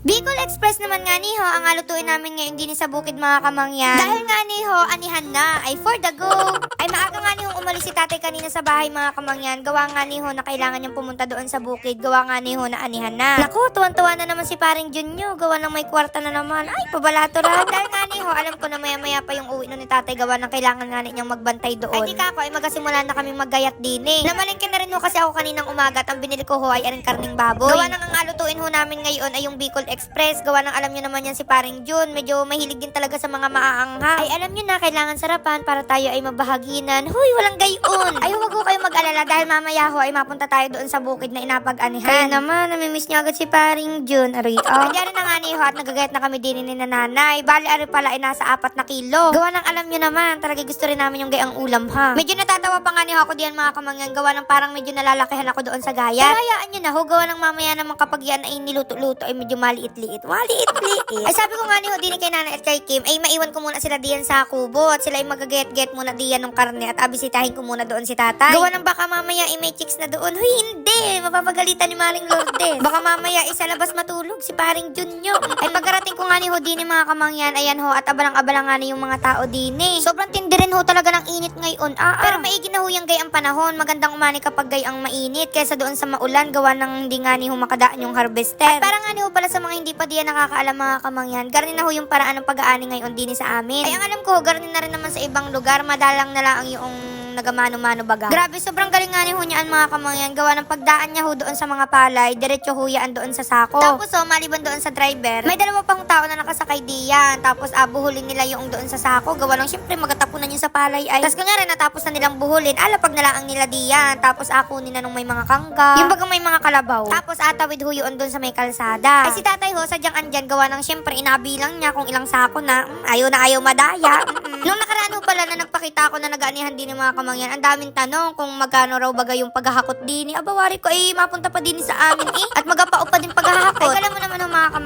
Bicol Express naman nga niho, ang alutuin namin ngayon din sa bukid mga kamangyan. Dahil nga niho, anihan na, ay for the go. Ay maaga umalis si tatay kanina sa bahay mga kamangyan. Gawa nga niho na kailangan niyang pumunta doon sa bukid. Gawa nga niho na anihan na. Naku, tuwan-tuwa na naman si paring Junyo. Gawa ng may kwarta na naman. Ay, pabalato raw. Dahil nga niho, alam ko na maya-maya pa yung uwi nun ni tatay. Gawa ng kailangan nga niyang magbantay doon. Ay, di ka ako, ay magasimula na kami maggayat din eh. Namalingkin na rin ho kasi ako kaninang umaga at ang binili ko ho ay aring karning baboy. Gawa ng ang alutuin ho namin ngayon ay yung Bicol Express. Gawa ng alam nyo naman yan si paring Jun. Medyo mahilig din talaga sa mga maaangha. Ay alam nyo na, kailangan sarapan para tayo ay mabahaginan. Huy, walang gayon. Ay huwag ho kayo mag-alala dahil mamaya ho ay mapunta tayo doon sa bukid na inapag-anihan. Kaya naman, namimiss niyo agad si paring Jun. Ari, oh. Nandiyan na nga ni ho at nagagayat na kami din ni nanay. Bali, ari pala ay nasa apat na kilo. Gawa ng alam nyo naman, talaga gusto rin namin yung gayang ulam ha. Medyo natatawa pa nga ni ho ako diyan mga kamangyan. Gawa ng parang medyo nalalakihan ako doon sa gaya. Pero hayaan nyo na ho, gawa ng mamaya naman kapag yan ay niluto-luto ay medyo maliit-liit. Maliit-liit. Ay sabi ko nga ni ho, din kay nanay at kay Kim, ay maiwan ko muna sila diyan sa kubo at sila ay magaget-get muna diyan ng karne at abisitahin ko muna doon si tatay. Gawa ng baka mamaya ay may chicks na doon. Huy, hindi! Mapapagalitan ni Maring Lourdes. Baka mamaya ay sa labas matulog si paring Junyo. Ay pagkarating ko nga ni ho din mga kamangyan, ayan ho, at abalang-abalang nga ni yung mga tao din eh. Sobrang tindi rin ho talaga ng init ngayon. Ah, ah. Pero maigi na ho yung gayang panahon. Magandang umani kapag gayang mainit kaysa doon sa maulan gawa ng hindi nga ni ho makadaan yung harvester. At parang nga ni ho pala sa mga hindi pa diyan nakakaalam mga kamangyan, garin na ho yung paraan ng pag-aani ngayon din sa amin. Ay ang alam ko, garin na rin naman sa ibang lugar, madalang na lang yung nagamano-mano baga. Grabe, sobrang galing nga ni ho niyaan mga kamangyan. Gawa ng pagdaan niya ho doon sa mga palay, diretso ho yan doon sa sako. Tapos oh, maliban doon sa driver, may dalawa pang tao na nakasakay diyan. Tapos ah, buhulin nila yung doon sa sako. Gawa ng syempre magatapunan yun sa palay ay. Tapos kunyari natapos na nilang buhulin, alapag na lang ang nila diyan. Tapos ako nila nung may mga kangga. Yung bagang may mga kalabaw. Tapos atawid ho yun doon sa may kalsada. Ay si tatay ho, sadyang andyan gawa ng syempre inabilang niya kung ilang sako na. Mm, ayaw na ayaw madaya. Mm-mm. Nung nakaraan ho pala na nagpakita ako na nag-aanihan din ng mga kamangyan, ang daming tanong kung magkano raw baga yung paghahakot din. Aba, wari ko ay mapunta pa din sa amin eh. At magapao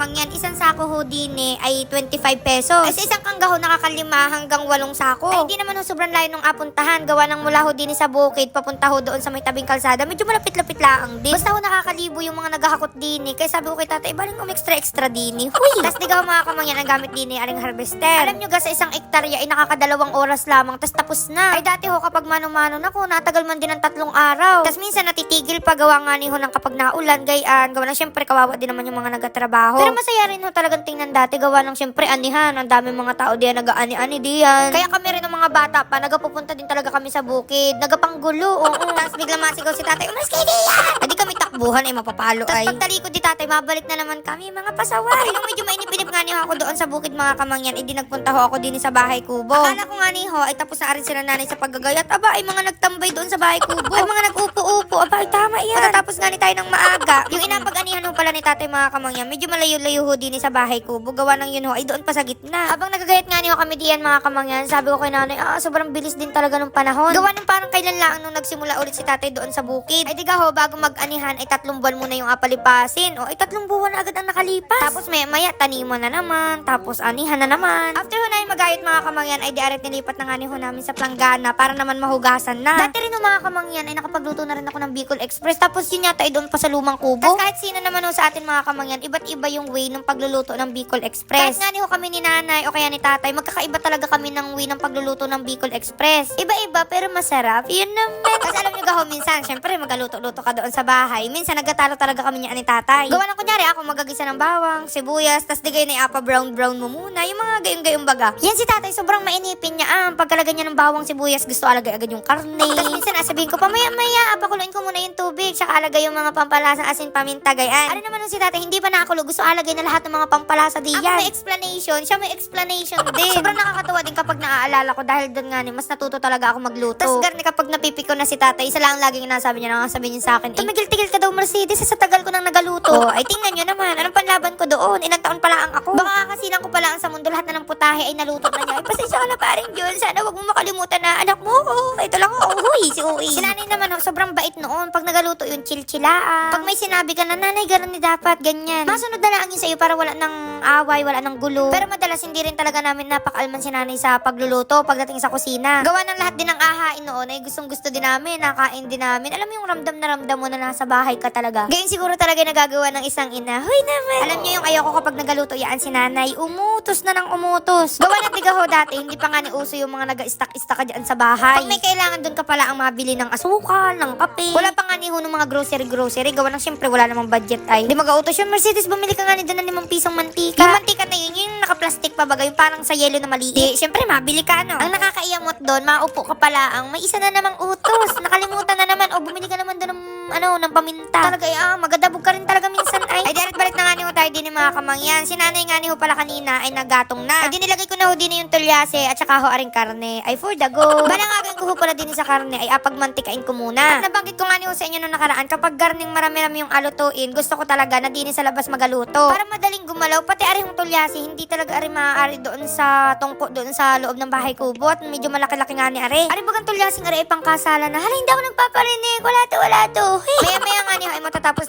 mga kamangyan, isang sako ho din eh, ay 25 pesos. Ay, sa isang kangga ho nakakalima hanggang walong sako. Ay, hindi naman ho sobrang layo nung apuntahan. Gawa ng mula ho din sa bukid, papunta ho doon sa may tabing kalsada. Medyo malapit-lapit lang din. Basta ho nakakalibo yung mga naghahakot din eh. Kaya sabi ko kay tatay, baling um extra-extra din eh. Huy! Tapos di ka ho, mga kamangyan ang gamit din eh, aring harvester. Alam nyo ga sa isang ektarya ay nakakadalawang oras lamang, tas tapos na. Ay dati ho kapag mano-mano na ko, natagal man din ng tatlong araw. Tas minsan natitigil pa gawa nga ni ho ng kapag naulan, gayaan. Gawa ng syempre kawawa din naman yung mga nagatrabaho. Pero masaya rin ho talagang tingnan dati gawa ng syempre anihan. Ang daming mga tao diyan nag-aani-ani diyan. Kaya kami rin ng mga bata pa, nagapupunta din talaga kami sa bukid. Nagapanggulo, oo. Tapos bigla masigaw si tatay, umalis kayo diyan! Hindi kami takbuhan ay mapapalo ay. Tapos pagtalikod di tatay, mabalik na naman kami, mga pasaway. Nung medyo mainip-inip nga niyo ako doon sa bukid mga kamangyan, hindi nagpunta ho ako din sa bahay kubo. Akala ko nga ni ho, ay tapos na rin sila nanay sa paggagayat. Aba, ay mga nagtambay doon sa bahay kubo. Ay mga nag-upo-upo. Aba, ay tama yan. Pagkatapos nga ni tayo ng maaga, yung inapag-anihan ho pala ni tatay mga kamangyan, medyo malayo-layo ho din sa bahay kubo. Gawa ng yun ho, ay doon pa sa gitna. Habang nagagayat nga niyo kami diyan mga kamangyan, sabi ko kay nanay, ah, sobrang bilis din talaga ng panahon. Gawa ng parang kailan lang nung nagsimula ulit si tatay doon sa bukid. Ay diga ho, bago mag-anihan, ay tatlong buwan muna yung apalipasin. O, ay tatlong buwan na agad ang nakalipas. Tapos maya maya, taniman na naman. Tapos anihan na naman. After ho na yung magayat mga kamangyan, ay diaret nilipat na nga ni ho namin sa planggana para naman mahugasan na. Dati rin ho mga kamangyan, ay nakapagluto na rin ako ng Bicol Express. Tapos yun yata ay doon pa sa lumang kubo. Tapos kahit sino naman ho sa atin mga kamangyan, iba't iba yung way ng pagluluto ng Bicol Express. Kahit nga ni ho kami ni nanay o kaya ni tatay, magkakaiba talaga kami ng way ng pagluluto ng Bicol Express. Iba-iba pero masarap. Yun naman. Kasi alam nyo gaho, minsan, syempre magaluto-luto ka doon sa bahay. Minsan nagtatalo talaga kami niya ni tatay. Gawa ng kunyari, ako magagisa ng bawang, sibuyas, tas digay na apa brown-brown mo muna. Yung mga gayong-gayong baga. Yan si tatay, sobrang mainipin niya. Ah, pagkalagay niya ng bawang, sibuyas, gusto alagay agad yung karne. Tapos minsan, sabihin ko, pamaya-maya, pakuluin ko muna yung tubig, tsaka alagay yung mga pampalasang asin, paminta, gayan. Ano naman nun si tatay, hindi pa nakakulo, gusto alagay na lahat ng mga pampalasa diyan. Ako may explanation, siya may explanation din. Sobrang nakakatawa din kapag naaalala ko dahil doon nga ni, mas natuto talaga ako magluto. Tapos garni kapag napipiko na si tatay, isa lang ang laging nasabi niya, nakasabi niya sa akin, tumigil-tigil ka daw Mercedes sa tagal ko nang nagaluto. Oh, ay tingnan niyo naman, anong panlaban ko doon? Ilang taon pa lang ako. Baka kakasilang ko pa lang sa mundo, lahat na ng putahe ay naluto na niya. Ay, pasensya ka na paring Jun, sana wag mo makalimutan na anak mo. Oh, ito lang ako, huy, si Uy. Si nanay naman, oh, sobrang bait noon. Pag nagaluto yung chill-chillaan. Pag may sinabi ka na, nanay, ganun ni dapat, ganyan. Masunod magdalaangin sa iyo para wala ng away, wala ng gulo. Pero madalas hindi rin talaga namin napakaalman si nanay sa pagluluto pagdating sa kusina. Gawa ng lahat din ng ahain noon ay gustong gusto din namin, nakain din namin. Alam mo yung ramdam na ramdam mo na nasa bahay ka talaga. Ganyan siguro talaga nagagawa ng isang ina. Hoy naman! Alam niyo yung ayoko kapag nagaluto yaan si nanay, umutos na ng umutos. Gawa ng tiga ho dati, hindi pa nga ni uso yung mga nag-stack-stack ka sa bahay. Pag may kailangan doon ka pala ang mabili ng asukal, ng kape. Wala pa nga ni ho ng mga grocery-grocery. Gawa ng syempre wala namang budget ay. Di mag-autos yung Mercedes, bumili ka nga ni doon ng limang pisong mantika. Yung mantika na yun, yung naka-plastic pa bagay, yung parang sa yelo na maliit. Di, syempre mabili ka no. Ang nakakaiyamot doon, maupo ka pala ang may isa na namang utos. Nakalimutan na naman o bumili ka naman doon ng ano, ng paminta. Talaga ay ah, magadabog ka rin talaga minsan ay. Ay, direct balik na nga ni ho tayo din ng mga kamangyan. Si nanay nga ni ho pala kanina ay nagatong na. Ay, dinilagay ko na ho din yung tulyase at saka ho aring karne. Ay, for the go. Balangagan ko ho pala din sa karne ay apag mantikain ko muna. At nabanggit ko nga ni ho sa inyo nung nakaraan, kapag garning marami-rami yung alutuin, gusto ko talaga na din sa labas magaluto. Para madaling gumalaw, pati ari yung tulyase, hindi talaga ari maaari doon sa tungko doon sa loob ng bahay kubo at medyo malaki-laki nga ni ari. Ari bagang tulyasing ari ay pangkasala na, hala hindi ako nagpaparinig,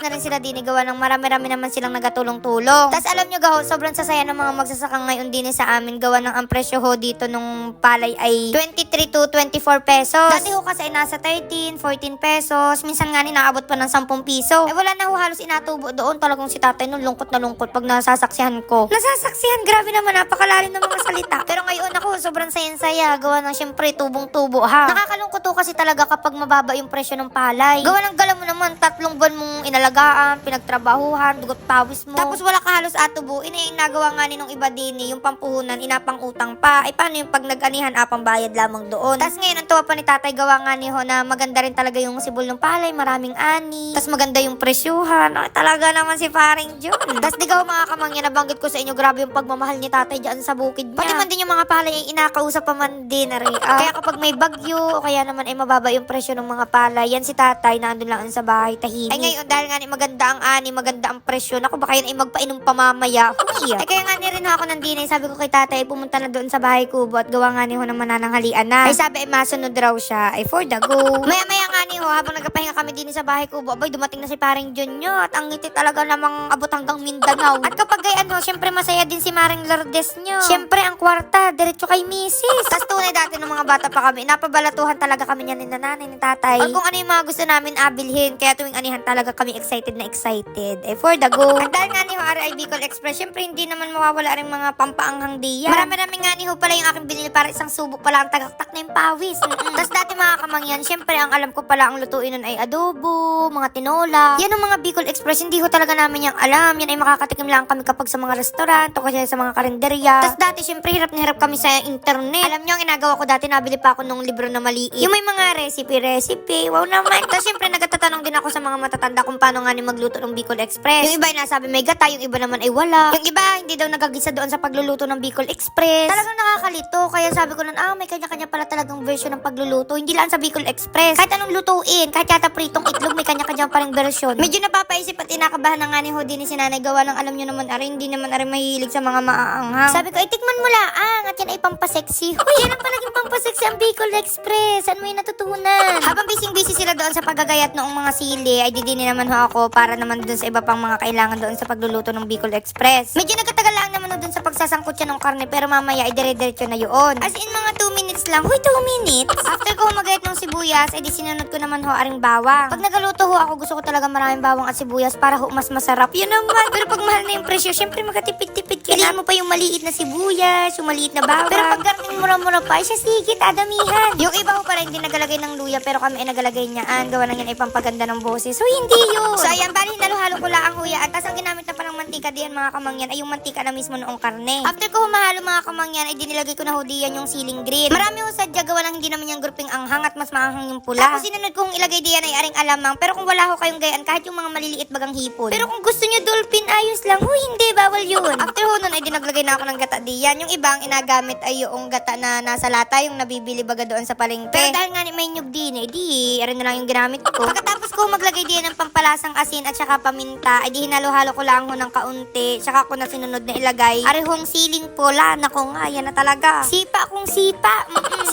na rin sila din gawa ng marami-rami naman silang nagatulong-tulong. Tapos alam nyo gaho, sobrang sasaya ng mga magsasaka ngayon din sa amin gawa ng ang presyo ho dito nung palay ay 23 to 24 pesos. Dati ho kasi nasa 13, 14 pesos, minsan nga ni naabot pa ng 10 piso. Eh wala na ho halos inatubo doon talagang si tatay nung lungkot na lungkot pag nasasaksihan ko. Nasasaksihan, grabe naman, napakalalim ng mga salita. Pero ngayon ako, sobrang sayang-saya. Gawa ng syempre, tubong-tubo ha. Nakakalungkot ho kasi talaga kapag mababa yung presyo ng palay. Gawa ng gala mo naman, tatlong buwan mong inalagaan, pinagtrabahuhan, dugot pawis mo. Tapos wala ka halos atubuin eh, nagawa nga ni nung iba din eh, yung pampuhunan, inapang utang pa. Ay paano yung pag nag-anihan, apang bayad lamang doon. Tapos ngayon, ang tuwa pa ni tatay, gawa nga ni ho na maganda rin talaga yung sibol ng palay, maraming ani. Tapos maganda yung presyuhan. Ay, talaga naman si paring John. Tapos di ka mga kamangyan, nabanggit ko sa inyo, grabe yung pagmamahal ni tatay dyan sa bukid niya. Pati man din yung mga palay ay inakausap pa man din na rin. Ah, kaya kapag may bagyo, o kaya naman ay mababa yung presyo ng mga palay, yan si tatay na andun lang sa bahay, tahimik. Ay ngayon, dahil nga ni maganda ang ani, maganda ang presyo, naku baka yan ay magpainom pamamaya. Huy! Ay kaya nga ni rin ako nandin eh, sabi ko kay tatay, ay pumunta na doon sa bahay kubo at gawa nga ni ho ng manananghalian na. Ay sabi ay masunod raw siya, ay for the go. Maya maya nga ni ho, habang nagpapahinga kami din sa bahay kubo, abay dumating na si paring John nyo at ang ngiti talaga namang abot hanggang Mindanao. At kapag kay ano, syempre masaya din si Maring Lourdes nyo. Syempre ang kwarta, diretso kay Mrs. Tapos tunay dati ng mga bata pa kami, napabalatuhan talaga kami niyan ni nanay, ni tatay. At kung ano yung mga gusto namin abilhin, kaya tuwing anihan talaga kami excited na excited. Eh, for the go. At dahil nga ni ho, Bicol Express, syempre hindi naman mawawala rin mga pampaanghang diyan. Marami-rami nga ni ho pala yung aking binili para isang subok pala ang tagaktak na yung pawis. Mm-mm. Tapos dati mga kamangyan, syempre ang alam ko pala ang lutuin nun ay adobo, mga tinola. Yan ang mga Bicol Express, hindi ho talaga namin yung alam. Yan ay makakatikim lang kami kapag sa mga restaurant o kasi sa mga karinderya. Tapos dati syempre hirap na hirap kami sa internet. Alam nyo, ang ginagawa ko dati, nabili pa ako nung libro na maliit. Yung may mga recipe-recipe, wow naman. Tapos syempre nagtatanong din ako sa mga matatanda kung paano nga ni magluto ng Bicol Express. Yung iba ay nasabi may gata, yung iba naman ay wala. Yung iba hindi daw nagagisa doon sa pagluluto ng Bicol Express. Talagang nakakalito, kaya sabi ko nun, ah, may kanya-kanya pala talagang version ng pagluluto. Hindi lang sa Bicol Express. Kahit anong lutuin, kahit yata pritong itlog, may kanya-kanya pa rin version. Medyo napapaisip at inakabahan na nga ni Hodi ni sinanay gawa ng alam nyo naman, arin, hindi naman arin mahilig sa mga maaanghang. Sabi ko, itikman mo laang at yan ay pampasexy. Huy, yan ang palaging pampasexy ang Bicol Express. Ano mo yung natutunan? Habang busy-busy sila doon sa paggagayat noong mga sili, ay didini naman ho ako para naman doon sa iba pang mga kailangan doon sa pagluluto ng Bicol Express. Medyo nagkatagal lang naman doon sa pagsasangkot siya ng karne pero mamaya ay dire-diretso na yun. As in mga 2 minutes lang. Huy, 2 minutes? After ko humagayat ng sibuyas, ay di sinunod ko naman ho aring bawang. Pag nagaluto ho ako, gusto ko talaga maraming bawang at sibuyas para ho mas masarap. Yun naman. Pero pag mahal na yung presyo, syempre makatipid-tipid na. mo pa yung maliit na sibuyas, yung maliit na bawang. Pero pag garning mura-mura pa, siya sige, tadamihan. Yung iba ho pala hindi nagalagay ng luya, pero kami ay nagalagay niyaan. Gawa na yan ay pampaganda ng boses. So, hindi yun. So, ayan, bali hinalo-halo ko lang ang huya. At tas ang ginamit na palang mantika diyan mga kamangyan ay yung mantika na mismo noong karne. After ko humahalo mga kamangyan, ay dinilagay ko na ho diyan yung siling green. Marami ho sadya gawa lang hindi naman yung grouping anghang at mas maanghang yung pula. Tapos sinunod kong ilagay diyan ay aring alamang. Pero kung wala ho kayong gayaan, kahit yung mga maliliit bagang hipon. Pero kung gusto nyo dolphin, ayos lang. Huy, hindi, bawal yun. After ho nun, ay dinaglagay na ako ng gata diyan. Yung ibang inagamit ay yung gata na nasa lata, yung nabibili baga doon sa palengke. Pero dahil nga may nyug din, eh, di, arin na lang yung ginamit ko. Pagkatapos ko maglagay din ng pampalasang asin at saka paminta, ay di hinalo-halo ko lang ho ng kaunti. Tsaka ko na sinunod na ilagay. Arihong siling pula, nako nga, yan na talaga. Sipa kung sipa. Mm-mm.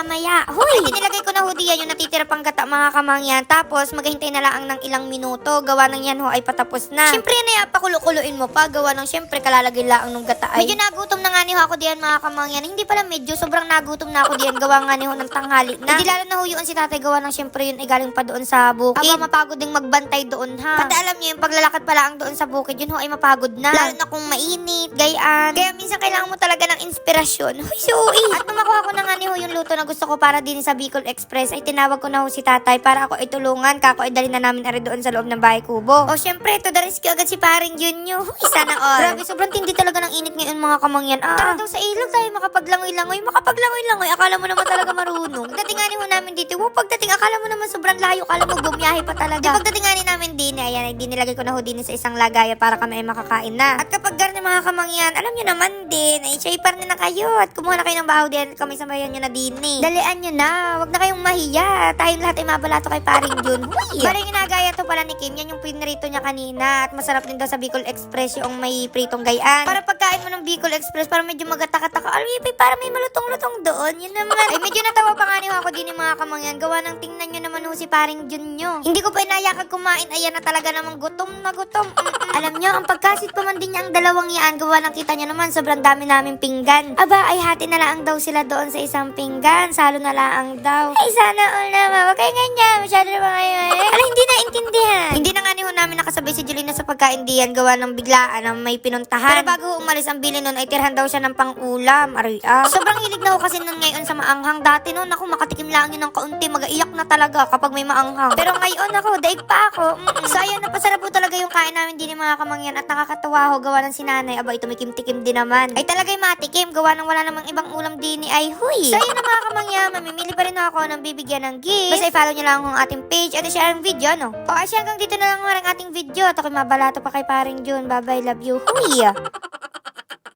Mamaya? Hoy! Ay, nilagay ko na ho diyan yung natitira pang gata mga kamangyan. Tapos, maghintay na lang ng ilang minuto. Gawa ng yan ho ay patapos na. Siyempre, yan ay pakulukuloyin mo pa. Gawa ng siyempre kalalagay lang ng gata ay. Medyo nagutom na nga ni ho ako diyan mga kamangyan. Hindi pala medyo, sobrang nagutom na ako diyan. Gawa nga ni ho ng tanghali na. Hindi lalo na ho yun si tatay gawa ng siyempre yun ay galing pa doon sa bukid. Aba, mapagod ding magbantay doon ha. Pati alam niyo yung paglalakad pala ang doon sa bukid, yun ho ay mapagod na. Lalo na kung mainit, gayaan. Kaya minsan kailangan mo talaga ng inspirasyon. Huy, suwi! At nung makuha ko na nga ni ho yung luto na gusto ko para din sa Bicol Express, ay tinawag ko na ho si tatay para ako itulungan. Kako ay dali na namin ari doon sa loob ng bahay kubo. O syempre, to the rescue agad si paring Junyo. Huy, sana all. Grabe, sobrang tindi talaga ng init ngayon mga kamangyan. Ah, tara daw sa ilog tayo makapaglangoy-langoy. Makapaglangoy-langoy. Akala mo naman talaga marunong. Pagdating ho namin dito, wow, pagdating akala mo naman sobrang layo. Akala mo bumiyahe pa talaga. Di pagdating nga namin din, ayan, ay dinilagay ko na ho din sa isang lagaya para kami ay makakain na. At kapag garni mga kamangyan, alam nyo naman din, ay shaper na na kayo at kumuha na kayo ng bahaw din at kami samayan nyo na din eh. Dalian nyo na, wag na kayong mahiya. Tayong lahat ay mabalato kay paring Jun. Huy! Bala yung nagaya to pala ni Kim, yan yung pinrito niya kanina at masarap din daw sa Bicol Express yung may pritong gayaan. Para pagkain mo ng Bicol Express, para medyo magataka-taka. Alwipay, para may malutong-lutong doon. Yun naman. Ay, medyo natawa pa nga ni ako din yung mga kamangyan. Gawa ng tingnan nyo naman ho si paring Jun nyo. Hindi ko pa inayakag kumain. Ayan na talaga namang gutom na gutom. Alam nyo, ang pagkasit pa man din niya ang dalawang yaan. Gawa ng kita nyo naman, sobrang dami namin pinggan. Aba, ay hati na lang daw sila doon sa isang pinggan. Salo na lang daw. Ay, sana all naman. Huwag kayo ganyan. Masyado naman kayo. eh. Ala, hindi naintindihan. Hindi na nga ni namin nakasabay si Julina sa pagkain diyan. Gawa ng biglaan na may pinuntahan. Pero bago umalis ang bili nun, ay tirhan daw siya ng pang-ulam. Aray, ah. Sobrang hilig na ho kasi nun ngayon sa maanghang. Dati nun, ako makatikim lang yun ng kaunti. Mag-iyak na talaga kapag may maanghang. Pero ngayon ako, daig pa ako. Mm-mm. So ayun, napasarap po talaga yung kain namin din ng mga kamangyan at nakakatawa ho gawa ng sinanay. Aba, ito tikim din naman. Ay talaga yung matikim, gawa ng wala namang ibang ulam din ay huy. So ayun na mga kamangyan, mamimili pa rin ako ng bibigyan ng gift. Basta i-follow nyo lang ang ating page at i-share ang video, no? O, asya hanggang dito na lang ang ating video. At ako'y mabalato pa kay paring June. Bye-bye, love you. Huy!